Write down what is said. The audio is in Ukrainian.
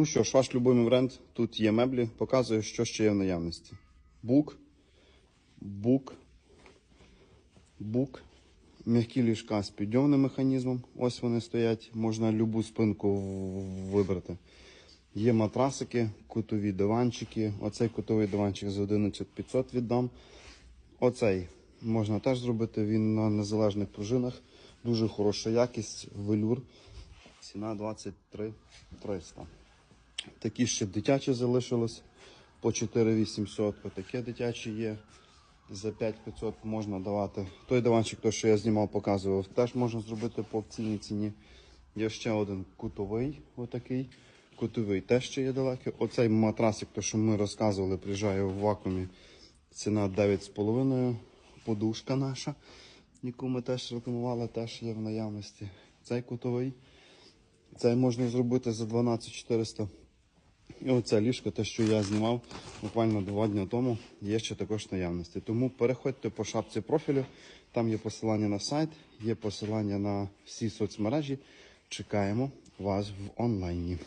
Ну що ж, ваш любимий бренд, тут є меблі, показую, що ще є в наявності. Бук, бук, бук, м'які ліжка з підйомним механізмом. Ось вони стоять, можна любу спинку вибрати. Є матрасики, кутові диванчики. Оцей кутовий диванчик за 11500 віддам. Оцей можна теж зробити, він на незалежних пружинах. Дуже хороша якість, велюр. Ціна 23 300. Такі ще дитячі залишилось по 4800. Отаке дитяче є. За 5500 можна давати. Той диванчик, той, що я знімав, показував, теж можна зробити по акційній ціні. Є ще один кутовий, отакий. Кутовий теж ще є далекий. Оцей матрасик, то, що ми розказували, приїжджає в вакуумі. Ціна 9,5. Подушка наша, яку ми теж рекламували, теж є в наявності. Цей кутовий. Цей можна зробити за 12 400. І оце ліжко, те, що я знімав буквально два дні тому, є ще також наявності. Тому переходьте по шапці профілю, там є посилання на сайт, є посилання на всі соцмережі. Чекаємо вас в онлайні.